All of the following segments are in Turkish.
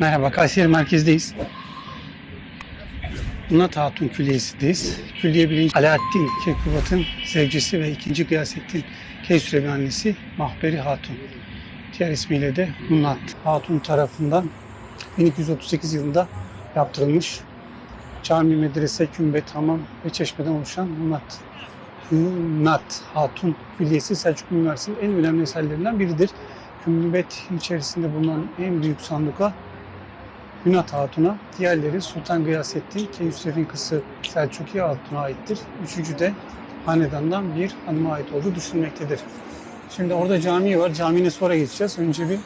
Merhaba, Kayseri merkezdeyiz. Nat Hatun Külliyesi'ndeyiz. Külliye birinci Alaaddin Keykubat'ın zevcesi ve ikinci Gıyasettin Keysürevi annesi Mahberi Hatun. Diğer ismiyle de Nat Hatun tarafından 1238 yılında yaptırılmış cami, medrese, kümbet, hamam ve çeşmeden oluşan Nat Nat Hatun Külliyesi Selçuklu Üniversitesi'nin en önemli eserlerinden biridir. Kümbet içerisinde bulunan en büyük sanduka Hünat Hatun'a, diğerleri Sultan Gıyasettin Keyhüsrev'in kızı Selçukiye Hatun'a aittir. Üçüncü de hanedandan bir hanıma ait olduğu düşünülmektedir. Şimdi orada cami var. Camine sonra geçeceğiz. Önce bir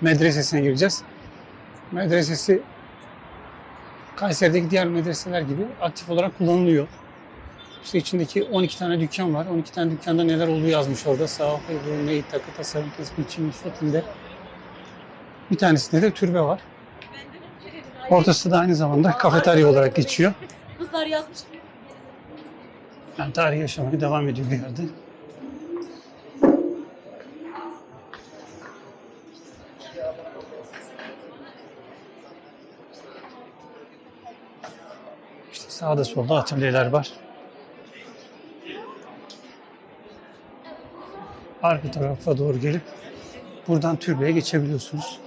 medresesine gireceğiz. Medresesi Kayseri'deki diğer medreseler gibi aktif olarak kullanılıyor. İşte içindeki 12 tane dükkan var. 12 tane dükkanda neler olduğu yazmış orada. Sağ, Ebru, Ney, Takı, Tasarım, Tesbih, Çin, şeklinde. Bir tanesinde de türbe var. Ortası da aynı zamanda kafeterya olarak geçiyor. Kızlar yazmış. Yani tarih yaşamaya devam ediyor bir yerde. İşte sağda solda atölyeler var. Arka tarafa doğru gelip buradan türbeye geçebiliyorsunuz.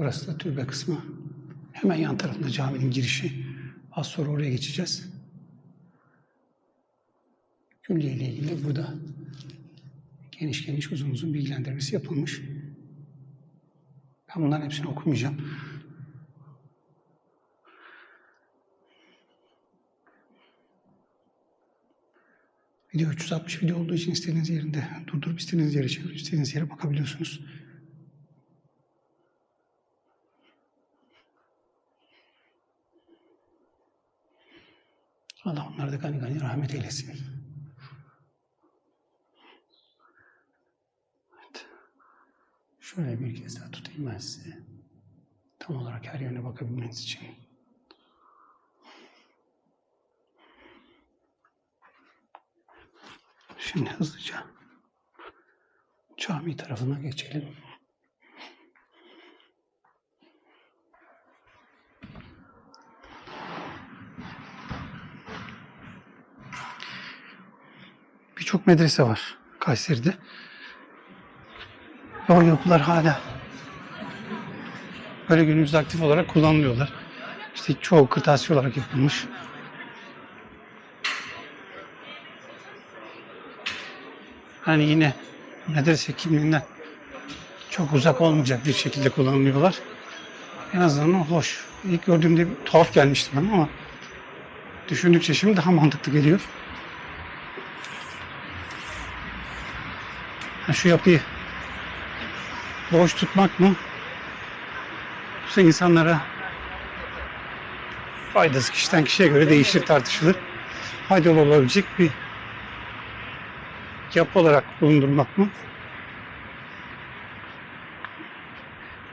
Burası da türbe kısmı. Hemen yan tarafında caminin girişi. Az sonra oraya geçeceğiz. Külliye ile ilgili burada geniş geniş uzun uzun bilgilendirmesi yapılmış. Ben bunların hepsini okumayacağım. Video 360 video olduğu için istediğiniz yerinde durdurup istediğiniz yere çevirip istediğiniz yere bakabiliyorsunuz. Allah onları da gani gani rahmet eylesin. Evet. Şöyle bir kez daha tutayım ben size. Tam olarak her yerine bakabilmeniz için. Şimdi hızlıca cami tarafına geçelim. Birçok medrese var Kayseri'de. Ve o yapılar hala böyle günümüzde aktif olarak kullanılıyorlar. İşte çoğu kırtasiye olarak yapılmış. Hani yine medrese kimliğinden çok uzak olmayacak bir şekilde kullanılıyorlar. En azından hoş. İlk gördüğümde tuhaf gelmişti bana ama düşündükçe şimdi daha mantıklı geliyor. Şu yapıyı boş tutmak mı? Yoksa insanlara faydası kişiden kişiye göre değişir tartışılır. Faydalı olabilecek bir yapı olarak bulundurmak mı?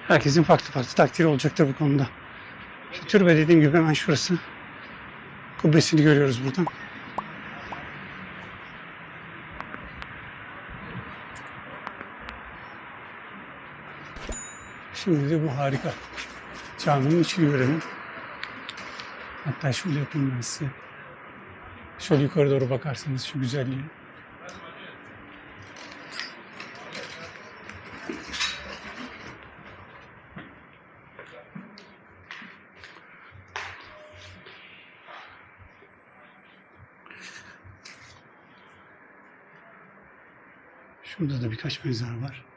Herkesin farklı farklı takdiri olacaktır bu konuda. İşte türbe dediğim gibi hemen şurası. Kubbesini görüyoruz buradan. Şimdi bu harika caminin içini görelim. Hatta şöyle yapayım ben size. Şöyle yukarı doğru bakarsanız şu güzelliğe. Şurada da birkaç mezar var.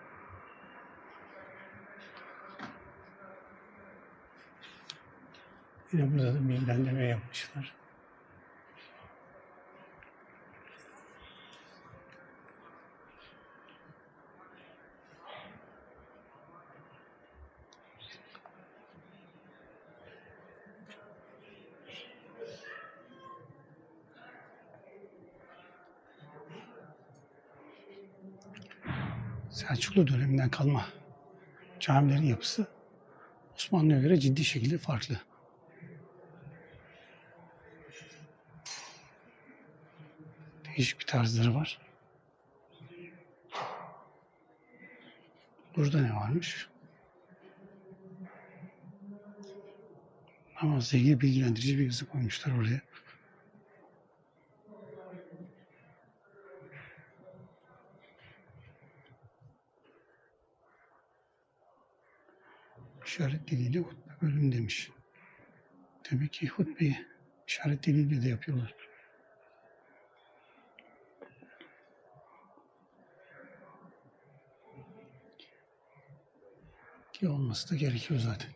kitabımıza da bilgilendirme yapmışlar. Selçuklu döneminden kalma camilerin yapısı Osmanlı'ya göre ciddi şekilde farklı. Değişik bir tarzları var. Burada ne varmış? Ama zengin bilgilendirici bir yazı koymuşlar oraya. İşaret diliyle hutbe bölüm demiş. Demek ki hutbeyi işaret diliyle de yapıyorlar. Ki olması da gerekiyor zaten.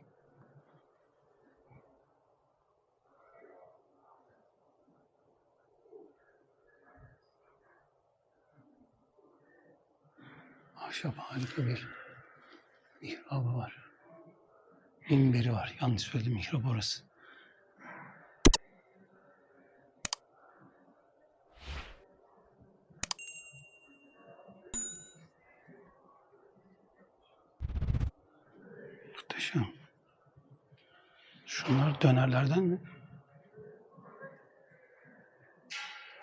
Ahşap harika bir mihrabı var. Minberi var. Yanlış söyledim mihrap orası. Muhteşem. Şunlar dönerlerden mi?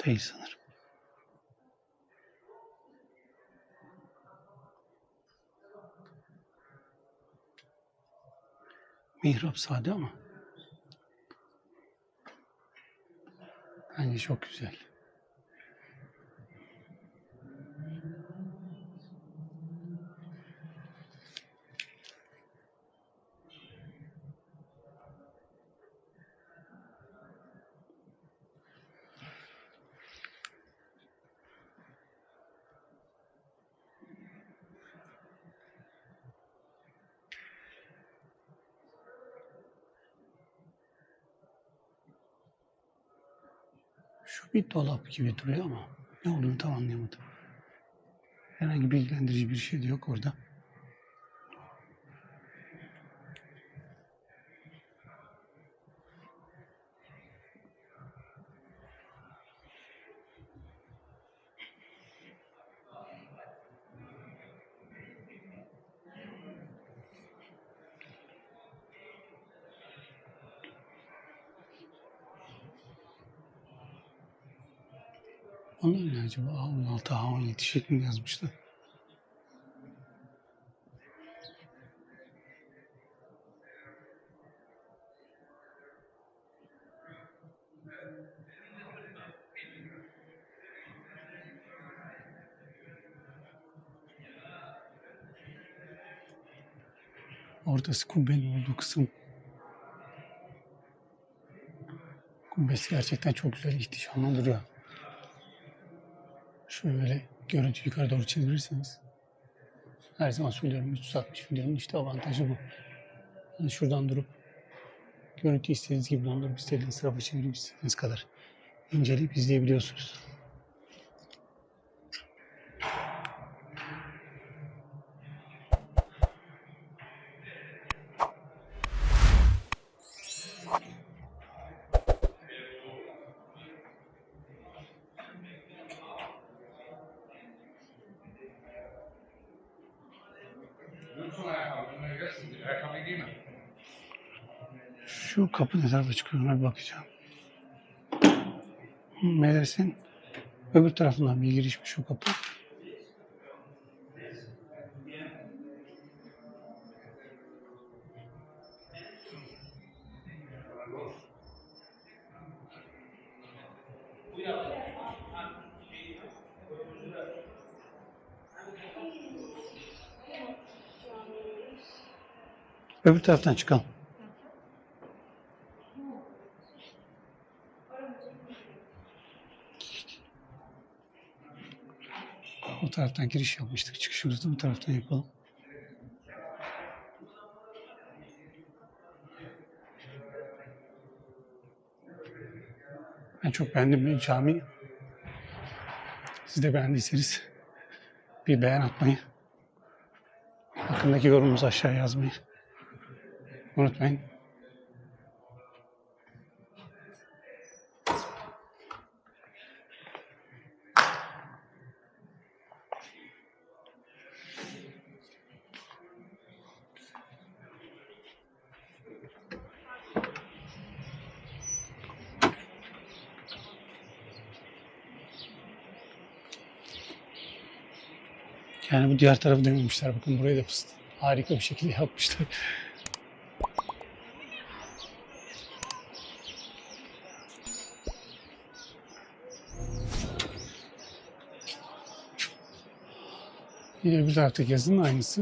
Değil sanırım. Mihrap sade ama bence çok güzel. Şu bir dolap gibi duruyor ama ne olduğunu tam anlayamadım. Herhangi bilgilendirici bir şey de yok orada. Onlar ne acaba? A16, A17 şeklinde yazmışlar. Ortası kubbenin olduğu kısım. Kubbesi gerçekten çok güzel, ihtişamlı duruyor. Şöyle görüntü yukarı doğru çevirirseniz her zaman söylüyorum 360 videonun işte avantajı bu. Yani şuradan durup görüntü istediğiniz gibi dondurup istediğiniz tarafa çevirip istediğiniz kadar inceleyip izleyebiliyorsunuz. Şu kapı ne tarafa çıkıyor ona bir bakacağım. Medresenin öbür tarafından bir girişmiş şu kapı. Öbür taraftan çıkalım. O taraftan giriş yapmıştık. Çıkışımızı bu taraftan yapalım. Ben çok beğendim bu camiyi. Siz de beğendiyseniz bir beğen atmayı, hakkındaki yorumunuzu aşağıya yazmayı Unutmayın. Yani bu diğer tarafı dönmemişler. Bakın burayı da fıstık. Harika bir şekilde yapmışlar. Yine bir taraftaki yazının aynısı.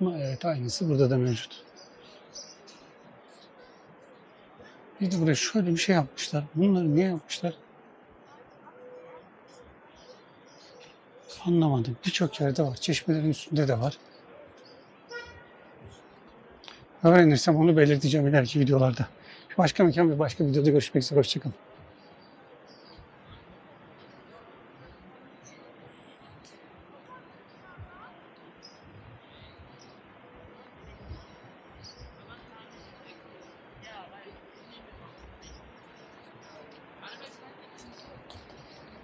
Ama evet aynısı burada da mevcut. Bir de buraya şöyle bir şey yapmışlar. Bunları niye yapmışlar? Anlamadım. Birçok yerde var. Çeşmelerin üstünde de var. Öğrenirsem onu belirteceğim ileriki videolarda. Başka mekan ve başka videoda görüşmek üzere. Hoşçakalın.